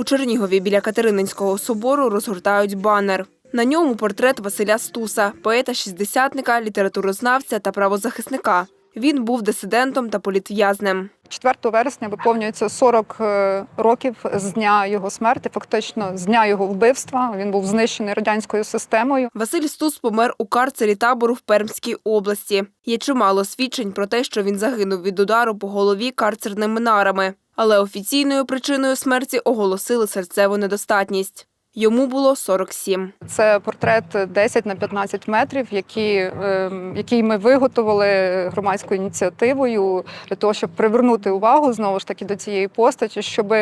У Чернігові біля Катерининського собору розгортають банер. На ньому портрет Василя Стуса, поета-шістдесятника, літературознавця та правозахисника. Він був дисидентом та політв'язнем. 4 вересня виповнюється 40 е, років з дня його смерті, фактично з дня його вбивства. Він був знищений радянською системою. Василь Стус помер у карцері табору в Пермській області. Є чимало свідчень про те, що він загинув від удару по голові карцерними нарами. Але офіційною причиною смерті оголосили серцеву недостатність. Йому було 47. Це портрет 10 на 15 метрів, які, е, який ми виготовили громадською ініціативою для того, щоб привернути увагу знову ж таки до цієї постаті, щоб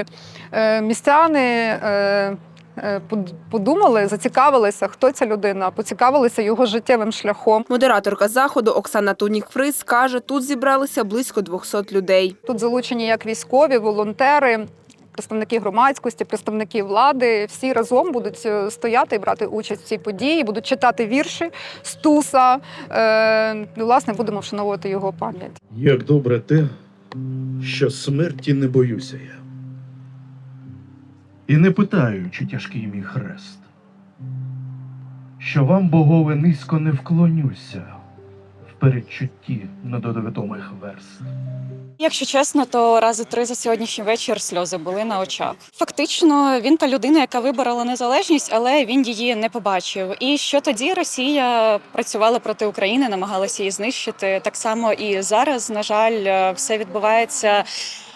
е, містяни. Е, Подумали, зацікавилися, хто ця людина, поцікавилися його життєвим шляхом. Модераторка заходу Оксана Тунік-Фрис каже, тут зібралися близько 200 людей. Тут залучені як військові, волонтери, представники громадськості, представники влади. Всі разом будуть е, стояти і брати участь в цій події, будуть читати вірші Стуса. Е, власне, будемо вшановувати його пам'ять. Як добре те, що смерті не боюся я. І не питаю, чи тяжкий мій хрест, що вам, богове, низько не вклонюся в передчутті недовідомих верст. Якщо чесно, то рази три за сьогоднішній вечір сльози були на очах. Фактично, він та людина, яка виборола незалежність, але він її не побачив. І що тоді Росія працювала проти України, намагалася її знищити. Так само і зараз, на жаль, все відбувається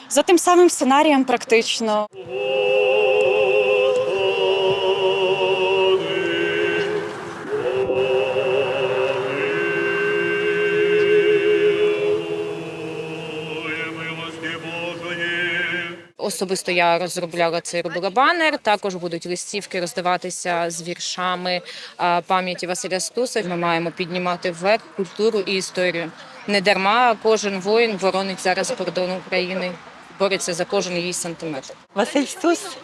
за тим самим сценарієм, практично. Особисто я розробляла цей робила банер. Також будуть листівки роздаватися з віршами пам'яті Василя Стуса. Ми маємо піднімати вверх культуру і історію. Не дарма кожен воїн боронить зараз кордон України, бореться за кожен її сантиметр. Василь Стус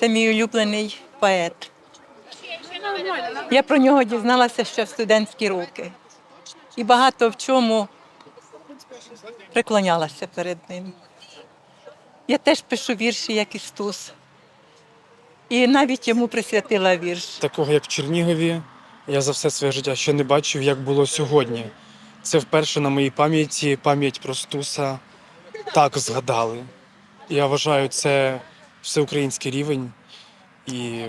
це мій улюблений поет. Я про нього дізналася ще в студентські роки. І багато в чому преклонялася перед ним. Я теж пишу вірші, як і Стус. І навіть йому присвятила вірш. такого, як в Чернігові, я за все своє життя ще не бачив, як було сьогодні. Це вперше на моїй пам'яті пам'ять про Стуса так згадали. Я вважаю, це всеукраїнський рівень. І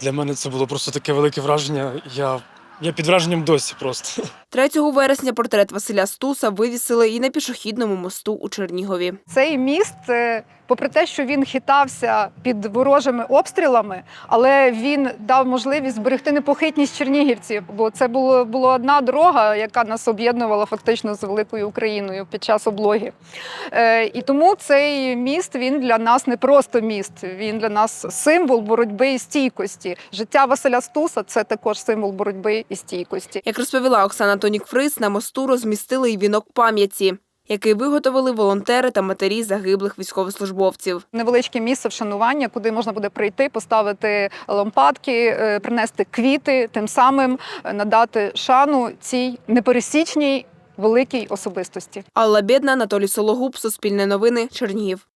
для мене це було просто таке велике враження. Я, я під враженням досі просто. 3 вересня портрет Василя Стуса вивісили і на пішохідному мосту у Чернігові. Цей міст, е, попри те, що він хитався під ворожими обстрілами, але він дав можливість зберегти непохитність чернігівців, бо це було, була одна дорога, яка нас об'єднувала фактично з великою Україною під час облоги. Е, І тому цей міст він для нас не просто міст, він для нас символ боротьби і стійкості. Життя Василя Стуса це також символ боротьби і стійкості. Як розповіла Оксана Тонік-Фрис, на мосту розмістили й вінок пам'яті, який виготовили волонтери та матері загиблих військовослужбовців. невеличке місце вшанування, куди можна буде прийти, поставити лампадки, е, принести квіти, тим самим е, надати шану цій непересічній великій особистості. Алла Бєдна, Анатолій Сологуб, Суспільне новини, Чернігів.